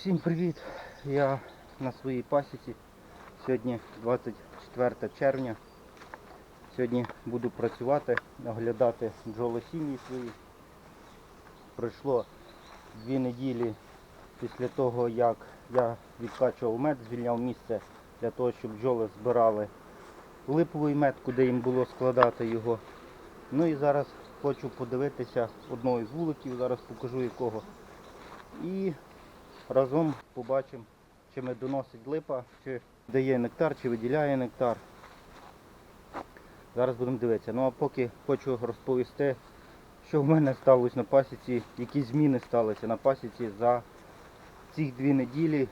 Всім привіт! Я на своїй пасіці. Сьогодні 24 червня. Сьогодні буду працювати, оглядати бджолосім'ї свої. Пройшло дві неділі після того, як я відкачував мед, звільняв місце для того, щоб бджоли збирали липовий мед, куди їм було складати його. Ну і зараз хочу подивитися одного із вуликів, зараз покажу якого. І разом побачимо, чи медоносить липа, чи дає нектар, чи виділяє нектар. Зараз будемо дивитися. Ну а поки хочу розповісти, що в мене сталося на пасіці, які зміни сталися на пасіці за ці дві неділі,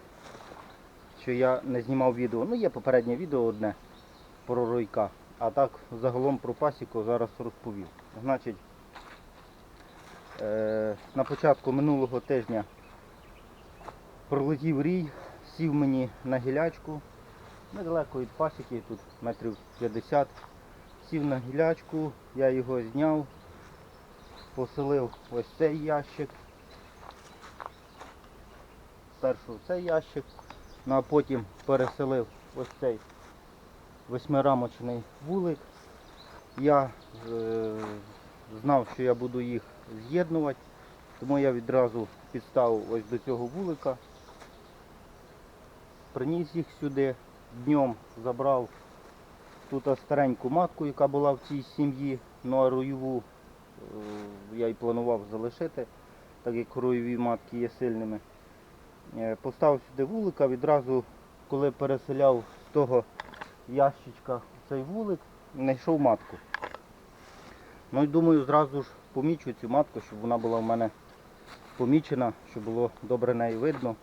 що я не знімав відео. Ну, є попереднє відео одне про ройка. А так загалом про пасіку зараз розповів. Значить, е, на початку минулого тижня пролетів рій, сів мені на гілячку, недалеко від пасіки, тут метрів 50. Сів на гілячку, я його зняв, поселив ось цей ящик. Спершу цей ящик, ну а потім переселив ось цей восьмирамочний вулик. Я е, знав, що я буду їх з'єднувати, тому я відразу підставив ось до цього вулика. Приніс їх сюди, днем забрав тут стареньку матку, яка була в цій сім'ї, ну а роєву е, я й планував залишити, так як роєві матки є сильними. Е, Поставив сюди вулика, відразу, коли переселяв з того ящичка цей вулик, знайшов матку. Ну і думаю, зразу ж помічу цю матку, щоб вона була в мене помічена, щоб було добре неї видно.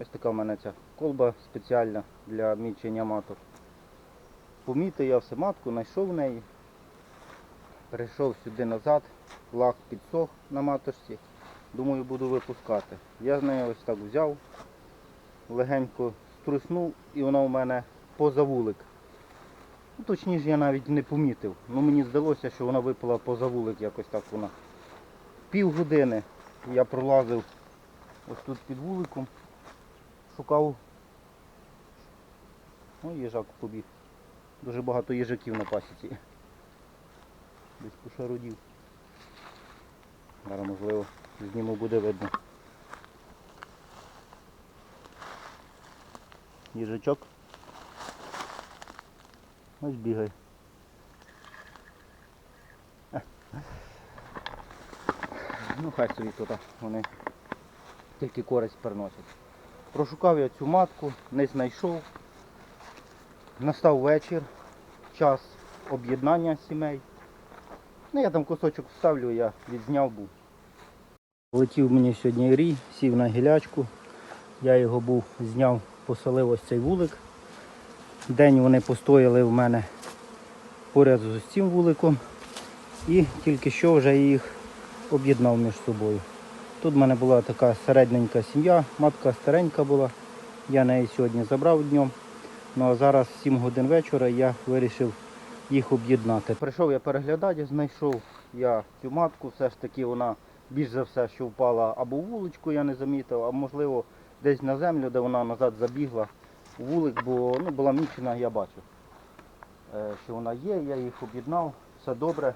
Ось така в мене ця колба спеціальна для мічення маток. Помітив я все матку, знайшов неї. Перейшов сюди назад, лак підсох на маточці. Думаю, буду випускати. Я з неї ось так взяв, легенько струснув і вона у мене поза вулик. Ну, точніше я навіть не помітив. Ну мені здалося, що вона випала поза вулик якось так вона. Півгодини я пролазив ось тут під вуликом, шукав. Ой, їжак побіг. Дуже багато їжаків на пасіці. Десь пошарудів. Зараз можливо зніму буде видно. Їжачок. Ось бігай. Ну хай собі тут вони тільки користь приносять. Прошукав я цю матку, не знайшов. Настав вечір, час об'єднання сімей. Ну я там кусочок вставлю, я відзняв був. Летів мені сьогодні рій, сів на гілячку. Я його був зняв, поселив ось цей вулик. День вони постояли в мене поряд з цим вуликом. І тільки що вже їх об'єднав між собою. Тут в мене була така середненька сім'я, матка старенька була. Я неї сьогодні забрав днем. Ну а зараз 7 годин вечора я вирішив їх об'єднати. Прийшов я переглядати, знайшов я цю матку, все ж таки вона більш за все, що впала або в вуличку, я не замітив, а можливо десь на землю, де вона назад забігла у вулик, бо ну, була мічена, я бачив, е, що вона є, я їх об'єднав, все добре.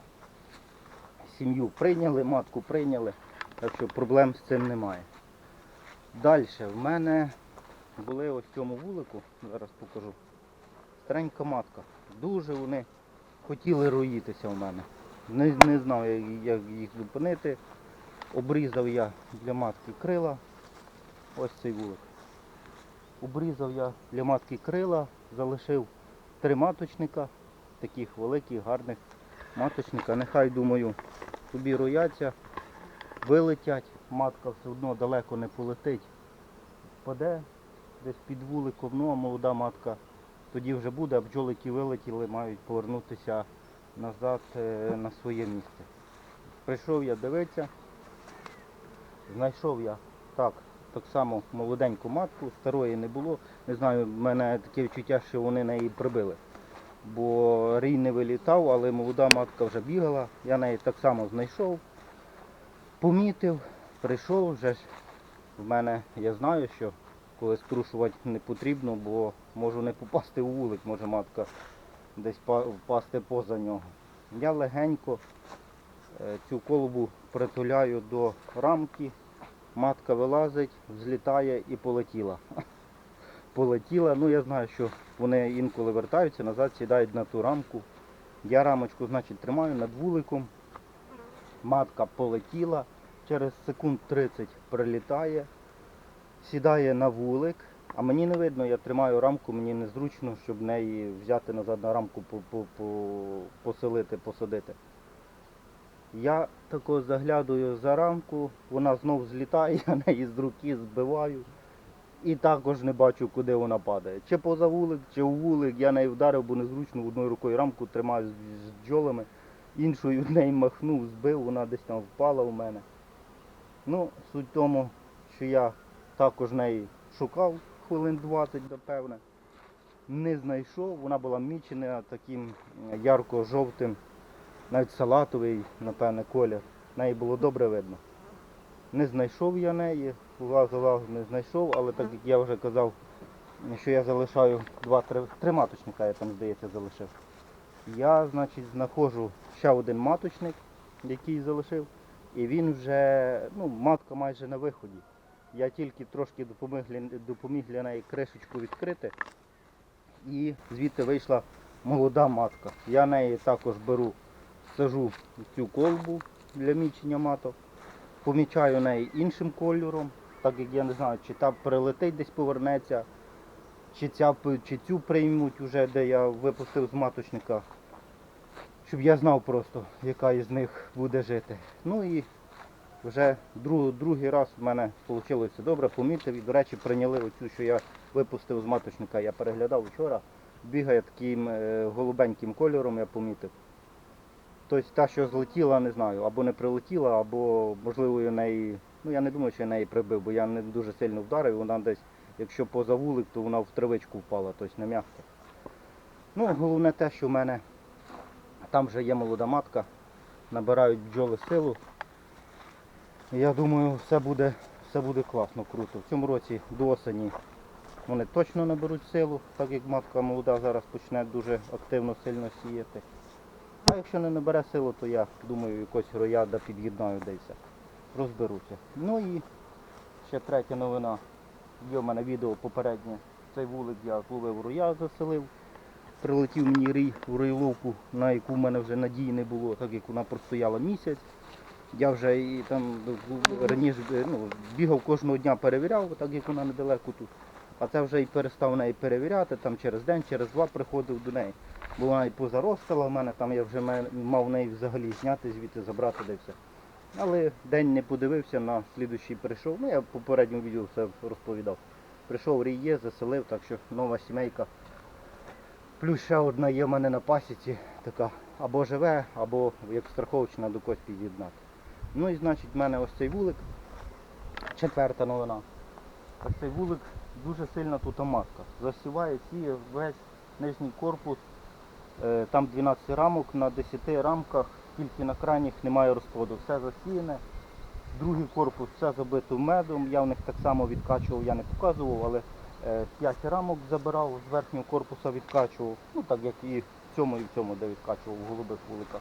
Сім'ю прийняли, матку прийняли, так що проблем з цим немає. Далі в мене були ось в цьому вулику, зараз покажу. Старенька матка. Дуже вони хотіли роїтися в мене. Не, не знав, як, їх зупинити. Обрізав я для матки крила. Ось цей вулик. Обрізав я для матки крила, залишив три маточника, таких великих, гарних маточника. Нехай, думаю, собі рояться, вилетять, матка все одно далеко не полетить. Впаде десь під вуликом, ну а молода матка тоді вже буде, а бджоли, які вилетіли, мають повернутися назад е, на своє місце. Прийшов я дивитися, знайшов я так, так само молоденьку матку, старої не було. Не знаю, в мене таке відчуття, що вони неї прибили. Бо рій не вилітав, але молода матка вже бігала. Я неї так само знайшов, помітив, прийшов, вже в мене я знаю, що коли струшувати не потрібно, бо можу не попасти у вулик, може матка десь впасти поза нього. Я легенько е, цю колобу притуляю до рамки, матка вилазить, взлітає і полетіла. Полетіла, ну я знаю, що вони інколи вертаються, назад сідають на ту рамку. Я рамочку, значить, тримаю над вуликом. Матка полетіла, через секунд 30 прилітає, сідає на вулик, а мені не видно, я тримаю рамку, мені незручно, щоб неї взяти назад на рамку, по- по- по- поселити, посадити. Я тако заглядаю за рамку, вона знов злітає, я неї з руки збиваю. І також не бачу, куди вона падає. Чи поза вулик, чи у вулик, я неї вдарив, бо незручно одною рукою рамку тримаю з бджолами, іншою неї махнув, збив, вона десь там впала у мене. Ну, суть в тому, що я також неї шукав хвилин 20, напевне. Не знайшов, вона була мічена таким е, ярко-жовтим, навіть салатовий, напевне, колір. Неї було добре видно. Не знайшов я неї, лазив, не знайшов, але так як я вже казав, що я залишаю два-три три маточника, я там, здається, залишив. Я, значить, знаходжу ще один маточник, який залишив, і він вже, ну, матка майже на виході. Я тільки трошки допоміг, допоміг для неї кришечку відкрити, і звідти вийшла молода матка. Я неї також беру, сажу цю колбу для мічення маток помічаю неї іншим кольором, так як я не знаю, чи та прилетить десь повернеться, чи, ця, чи цю приймуть уже, де я випустив з маточника. Щоб я знав просто, яка із них буде жити. Ну і вже друг, другий раз в мене вийшло добре, помітив. І, до речі, прийняли оцю, що я випустив з маточника, я переглядав вчора. Бігає таким е, голубеньким кольором, я помітив. Тобто та, що злетіла, не знаю, або не прилетіла, або можливо я неї. Ну я не думаю, що я неї прибив, бо я не дуже сильно вдарив, вона десь, якщо поза вулик, то вона в травичку впала, тобто не м'яко. Ну, головне те, що в мене там вже є молода матка, набирають бджоли силу. Я думаю, все буде, все буде класно, круто. В цьому році до осені вони точно наберуть силу, так як матка молода зараз почне дуже активно сильно сіяти. А якщо не набере силу, то я думаю, якось рояда під'єднаю де й. Розберуся. Ну і ще третя новина. Є в мене відео попереднє. Цей вулик я зловив роя, заселив. Прилетів мені рій у ройловку, на яку в мене вже надії не було, так як вона простояла місяць. Я вже і там раніше ну, бігав кожного дня, перевіряв, так як вона недалеко тут. А це вже і перестав неї перевіряти, там через день, через два приходив до неї. Бо вона і позаростала в мене, там я вже мав неї взагалі зняти, звідти забрати де все. Але день не подивився, на слідущий прийшов. Ну я в попередньому відео все розповідав. Прийшов рій є, заселив, так що нова сімейка. Плюс ще одна є в мене на пасіці, така або живе, або як страховочна до когось під'єднати. Ну і значить в мене ось цей вулик. Четверта новина. Ось цей вулик дуже сильна тут матка. Засіває, сіє весь нижній корпус. Е, Там 12 рамок, на 10 рамках, тільки на крайніх немає розплоду. Все засіяне. Другий корпус все забито медом. Я в них так само відкачував, я не показував, але 5 рамок забирав з верхнього корпуса відкачував. Ну так як і в цьому, і в цьому, де відкачував в голубих вуликах.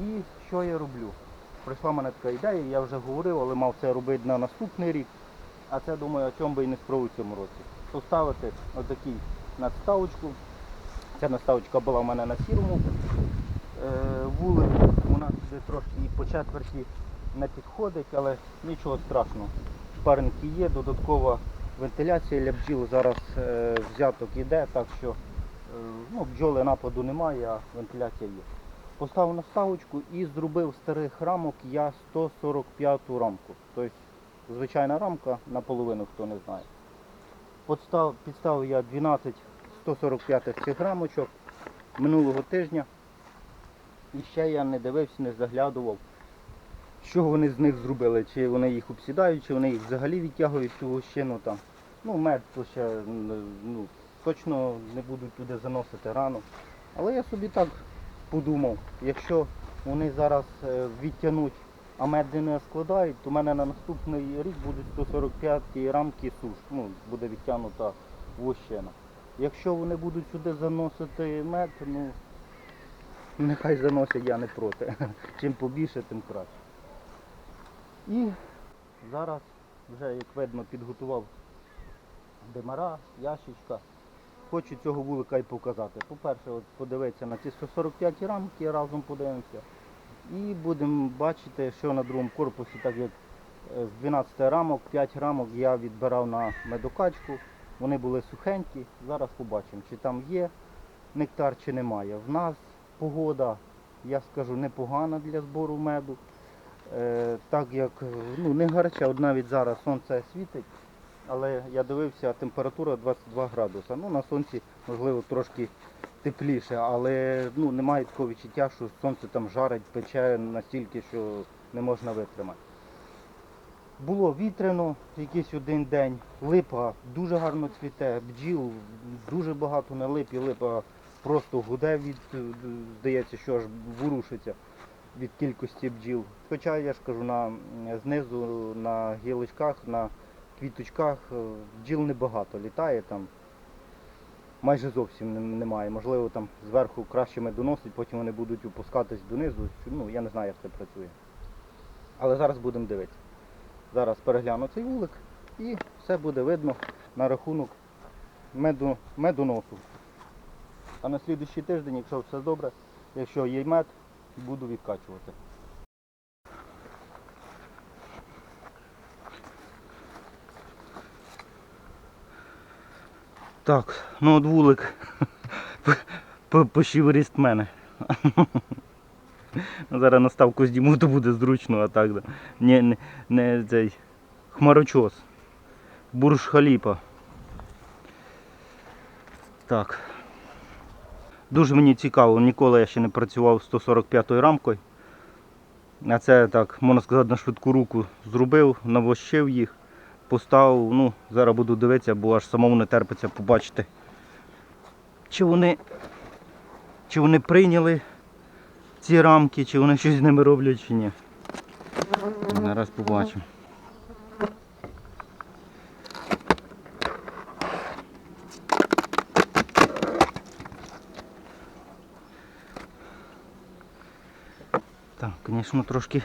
І що я роблю? Прийшла мене така ідея, я вже говорив, але мав це робити на наступний рік. А це думаю, о чому би і не спробую в цьому році. Поставити отакий надставочку. Ця наставочка була в мене на сірому е, вулику. Вона сюди трошки по четверті не підходить, але нічого страшного. Шпаринки є, додаткова вентиляція для бджіл зараз е, взяток іде, так що е, ну, бджоли нападу немає, а вентиляція є. Поставив наставочку і зробив старих рамок я 145 рамку. Тобто звичайна рамка наполовину, хто не знає. Подстав, підставив я 12 145 цих рамочок минулого тижня. І ще я не дивився, не заглядував, що вони з них зробили, чи вони їх обсідають, чи вони їх взагалі відтягують цю гущину там. Ну, мед ще ну, точно не будуть туди заносити рано. Але я собі так подумав, якщо вони зараз е, відтягнуть а меди не складають, то в мене на наступний рік будуть 145 рамки суш. Ну, буде відтягнута вощина. Якщо вони будуть сюди заносити мед, ну нехай заносять, я не проти. Чим побільше, тим краще. І зараз вже, як видно, підготував демара, ящичка. Хочу цього вулика і показати. По-перше, от подивитися на ці 145 рамки, разом подивимося. І будемо бачити, що на другому корпусі, так як е, з 12 рамок, 5 рамок я відбирав на медокачку. Вони були сухенькі. Зараз побачимо, чи там є нектар, чи немає. В нас погода, я скажу, непогана для збору меду. Е, так як ну, не гаряча, от навіть зараз сонце світить, але я дивився, температура 22 градуса. Ну, на сонці, можливо, трошки тепліше, але ну, немає такого відчуття, що сонце там жарить, пече настільки, що не можна витримати. Було вітряно якийсь один день, липа дуже гарно цвіте, бджіл дуже багато на липі, липа просто гуде від, здається, що аж ворушиться від кількості бджіл. Хоча я ж кажу, на, знизу на гілочках, на квіточках е, бджіл небагато літає там. Майже зовсім немає. Можливо, там зверху краще медоносить, потім вони будуть опускатись донизу. Ну, я не знаю, як це працює. Але зараз будемо дивитися. Зараз перегляну цей вулик і все буде видно на рахунок меду, медоносу. А на слідуючий тиждень, якщо все добре, якщо є мед, буду відкачувати. Так, ну от вулик по- почти виріст мене. Зараз наставку зніму, то буде зручно, а так. Да. Не, не, не цей хмарочос. Бурж Халіпа. Так. Дуже мені цікаво, ніколи я ще не працював з 145 рамкою. А це так, можна сказати, на швидку руку зробив, навощив їх, поставив. Ну, зараз буду дивитися, бо аж самому не терпиться побачити, чи вони, чи вони прийняли ці рамки, чи вони щось з ними роблять, чи ні. Зараз побачимо. Так, звісно, трошки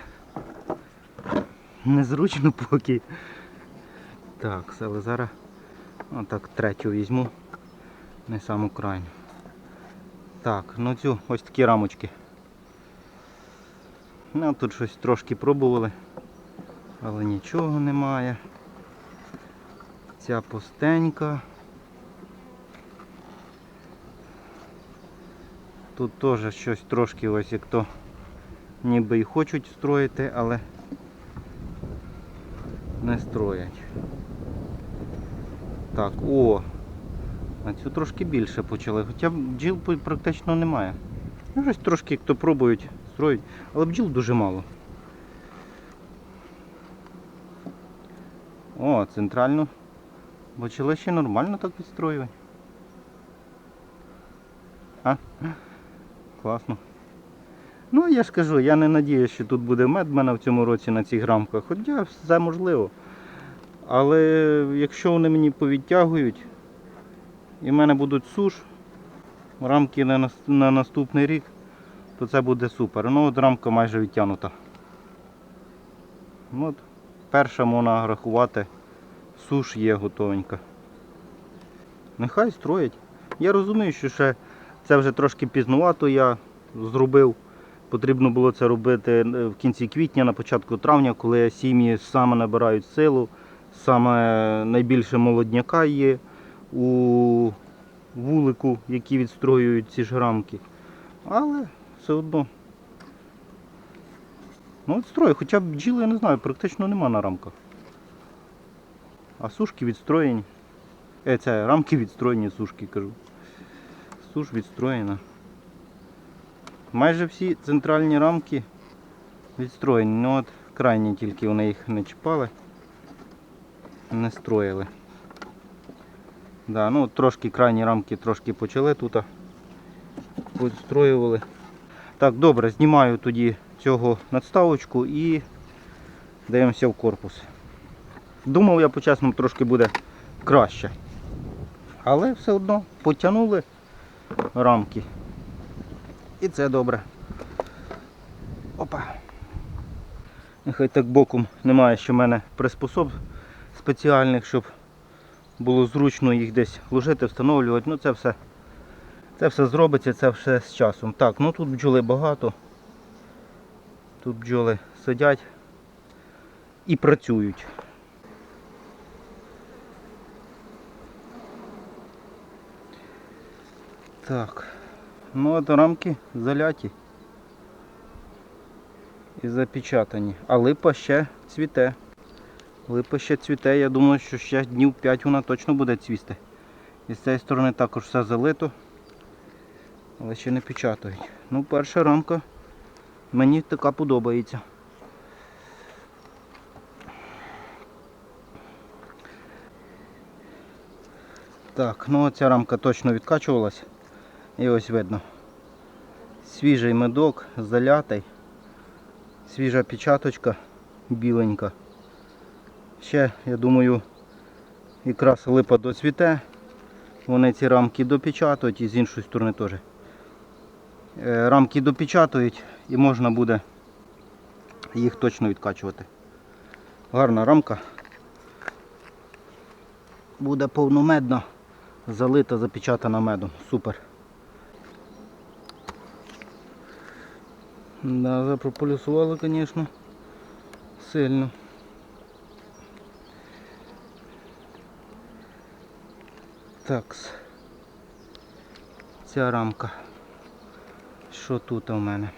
незручно поки. Так, але зараз отак третю візьму, не саму крайню. Так, ну цю ось такі рамочки. Ну, тут щось трошки пробували, але нічого немає. Ця пустенька. Тут теж щось трошки ось як то ніби і хочуть строїти, але не строять. Так, о! На цю трошки більше почали. Хоча бджіл практично немає. Ну, щось трошки як то пробують строїть, але бджіл дуже мало. О, центрально. Почали ще нормально так відстроювати. А? Класно. Ну, я ж кажу, я не надіюся, що тут буде мед в мене в цьому році на цих рамках, хоча все можливо. Але якщо вони мені повідтягують і в мене будуть суш, рамки на, на наступний рік, то це буде супер. Ну от рамка майже відтягнута. Ну, От, перша можна рахувати, суш є готовенька. Нехай строять. Я розумію, що ще це вже трошки пізнувато я зробив. Потрібно було це робити е, в кінці квітня, на початку травня, коли сім'ї саме набирають силу, саме найбільше молодняка є у вулику, які відстроюють ці ж рамки. Але все одно. Ну, відстрою, хоча б бджіли, я не знаю, практично нема на рамках. А сушки відстроєні. Е, це рамки відстроєні, сушки кажу. Суш відстроєна. Майже всі центральні рамки відстроєні. Ну от крайні тільки вони їх не чіпали, не строїли. Да, ну трошки крайні рамки трошки почали тут. Відстроювали. Так, добре, знімаю тоді цього надставочку і Дивимося в корпус. Думав я по-чесному трошки буде краще. Але все одно потягнули рамки. І це добре. Опа. Нехай так боком немає ще в мене приспособ спеціальних, щоб було зручно їх десь ложити, встановлювати. Ну це все. Це все зробиться, це все з часом. Так, ну тут бджоли багато. Тут бджоли сидять і працюють. Так. Ну от рамки заляті. І запечатані. А липа ще цвіте. Липа ще цвіте, я думаю, що ще днів 5 вона точно буде цвісти. І з цієї сторони також все залито. Але ще не печатають. Ну, перша рамка мені така подобається. Так, ну ця рамка точно відкачувалась. І ось видно. Свіжий медок, залятий. Свіжа печаточка біленька. Ще, я думаю, якраз липа доцвіте. Вони ці рамки допечатують і з іншої сторони теж. Е, Рамки допечатують і можна буде їх точно відкачувати. Гарна рамка. Буде повномедна, залита, запечатана медом. Супер. Да, запрополюсували, звісно, сильно. Такс. Ця рамка. Що тут у мене?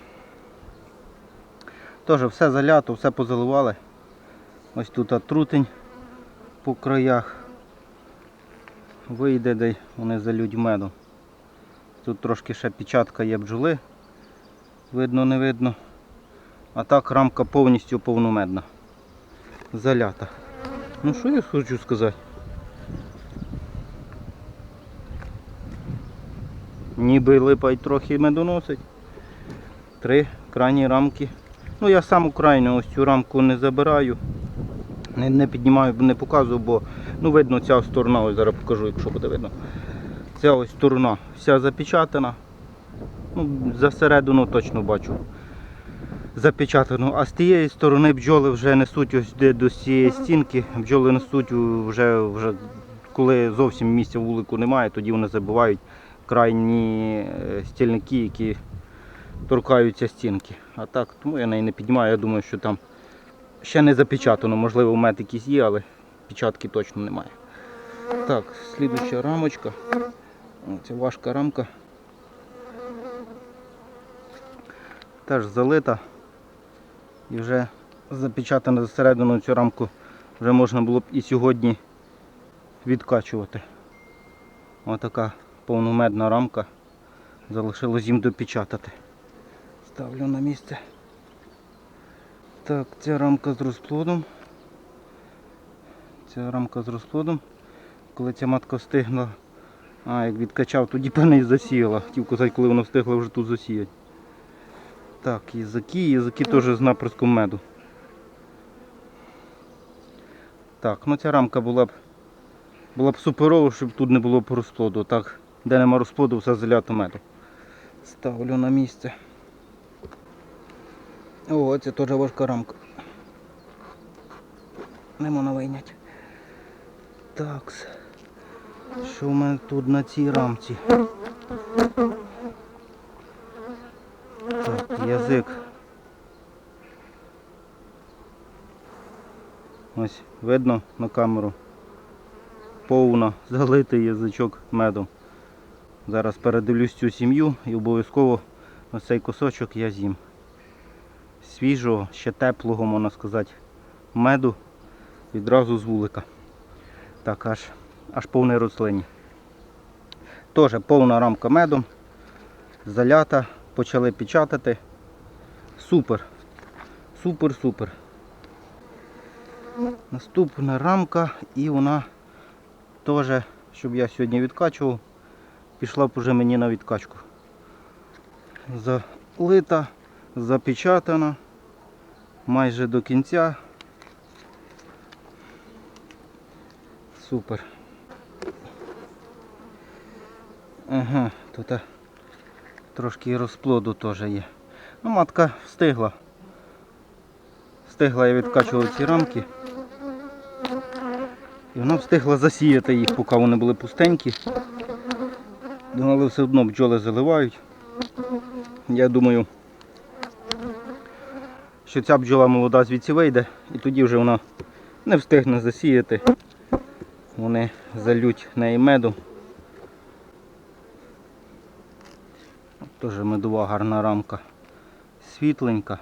Теж все залято, все позаливали. Ось тут от трутень по краях. Вийде, де вони залють медом. Тут трошки ще печатка є бджоли. Видно, не видно. А так рамка повністю повномедна. Залята. Ну що я хочу сказати? Ніби липа й трохи медоносить. Три крайні рамки. Ну я саму крайню ось цю рамку не забираю. Не, не піднімаю, не показую, бо ну видно ця сторона, ось зараз покажу, якщо буде видно. Ця ось сторона вся запечатана. Ну, за середину точно бачу. Запечатано. А з тієї сторони бджоли вже несуть ось де до цієї стінки. Бджоли несуть вже, вже коли зовсім місця вулику немає, тоді вони забивають крайні е, стільники, які торкаються стінки. А так, тому я неї не піднімаю, я думаю, що там ще не запечатано, можливо, мед якийсь є, але печатки точно немає. Так, слідуща рамочка. Це важка рамка. Теж залита. І вже запечатана зсередину цю рамку вже можна було б і сьогодні відкачувати. Отака повномедна рамка. Залишилось їм допечатати. Ставлю на місце. Так, ця рамка з розплодом. Ця рамка з розплодом. Коли ця матка встигла, а як відкачав, тоді певне і засіяла. Хотів казати, коли вона встигла вже тут засіяти. Так, язики, язики теж з наприском меду. Так, ну ця рамка була б була б суперова, щоб тут не було розплоду. Так, де нема розплоду, все залято меду. Ставлю на місце. О, це теж важка рамка. Не можна вийняти. Так. Що в мене тут на цій рамці? Так, язик. Ось видно на камеру. Повно залитий язичок медом. Зараз передивлюсь цю сім'ю і обов'язково ось цей кусочок я з'їм. Свіжого, ще теплого, можна сказати, меду відразу з вулика. Так, аж аж повний рослині. Теж повна рамка медом. Залята, почали печатати. Супер. Супер, супер. Наступна рамка і вона теж, щоб я сьогодні відкачував, пішла б уже мені на відкачку. Залита, запечатана майже до кінця. Супер. Ага, тут е, трошки розплоду теж є. Ну, матка встигла. Встигла я відкачувати ці рамки. І вона встигла засіяти їх, поки вони були пустенькі. Ну, Але все одно бджоли заливають. Я думаю, що ця бджола молода звідси вийде, і тоді вже вона не встигне засіяти. Вони зальють неї меду. Теж медова гарна рамка. Світленька.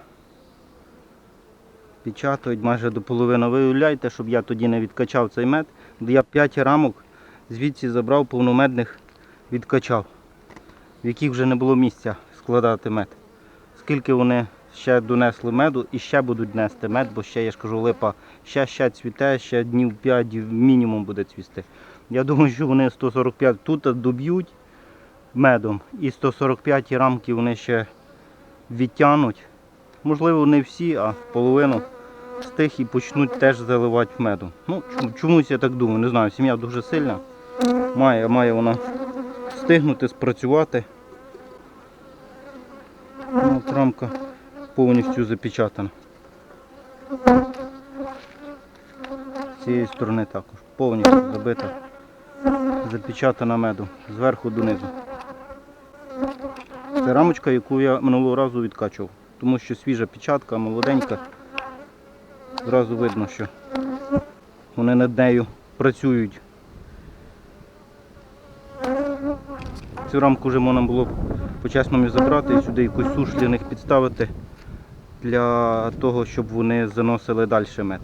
Печатають майже до половини. Виявляйте, щоб я тоді не відкачав цей мед. Я 5 рамок звідси забрав повномедних, відкачав, в яких вже не було місця складати мед. Скільки вони ще донесли меду і ще будуть нести мед, бо ще, я ж кажу, липа ще ще цвіте, ще днів 5 мінімум буде цвісти. Я думаю, що вони 145 тут доб'ють медом і 145 рамки вони ще відтягнуть. Можливо, не всі, а половину з тих і почнуть теж заливати медом. Ну, чомусь я так думаю, не знаю, сім'я дуже сильна. Має, має вона встигнути, спрацювати. Ну, От рамка повністю запечатана. З цієї сторони також. Повністю забита. Запечатана медом зверху донизу. Це рамочка, яку я минулого разу відкачував. Тому що свіжа печатка, молоденька. Зразу видно, що вони над нею працюють. Цю рамку вже можна було б по-чесному забрати і сюди якусь суш для них підставити для того, щоб вони заносили далі мед.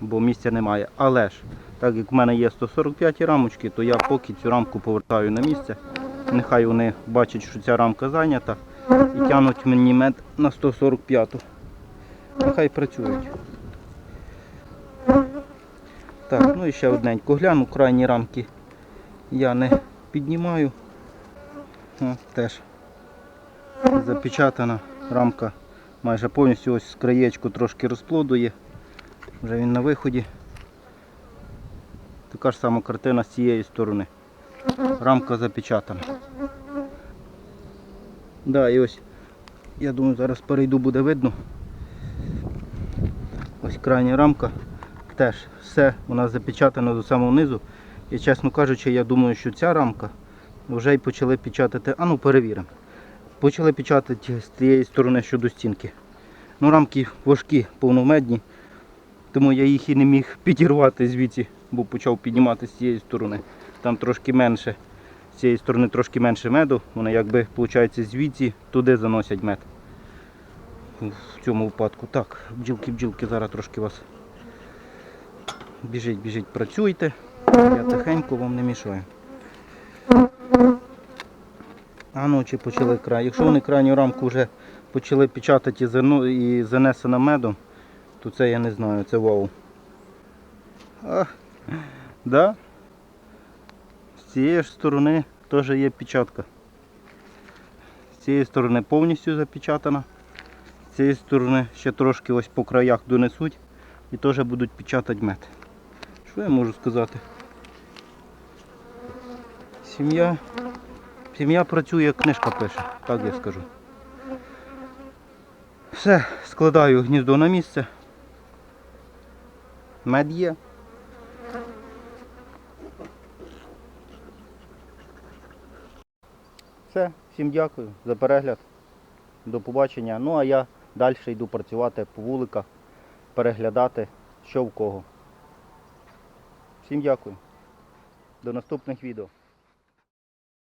Бо місця немає. Але ж, так як в мене є 145 рамочки, то я поки цю рамку повертаю на місце. Нехай вони бачать, що ця рамка зайнята і тягнуть мені мед на 145. Нехай працюють. Так, ну і ще одненько гляну, крайні рамки я не піднімаю. О, теж запечатана рамка майже повністю ось з краєчку трошки розплоду є. Вже він на виході. Така ж сама картина з цієї сторони. Рамка запечатана. Да, і ось, я думаю, зараз перейду, буде видно. Ось крайня рамка. Теж все у нас запечатано до самого низу. І чесно кажучи, я думаю, що ця рамка вже й почали печатати. А ну перевіримо. Почали печатати з цієї сторони щодо стінки. Ну, рамки важкі, повномедні, тому я їх і не міг підірвати звідси, бо почав піднімати з цієї сторони. Там трошки менше, з цієї сторони трошки менше меду. Вони якби, виходить, звідси туди заносять мед. В цьому випадку. Так, бджілки, бджілки, зараз трошки вас біжить, біжить, працюйте. Я тихенько вам не мішаю. А ну чи почали край. Якщо вони крайню рамку вже почали печатати зано- і занесено медом, то це я не знаю, це вау. А, да? З цієї ж сторони теж є печатка. З цієї сторони повністю запечатана. З цієї сторони ще трошки ось по краях донесуть і теж будуть печатати мед. Що я можу сказати? Сім'я. Сім'я працює, книжка пише, так я скажу. Все, складаю гніздо на місце. Мед є. Все, всім дякую за перегляд. До побачення. Ну а я далі йду працювати по вуликах, переглядати, що в кого. Всім дякую. До наступних відео.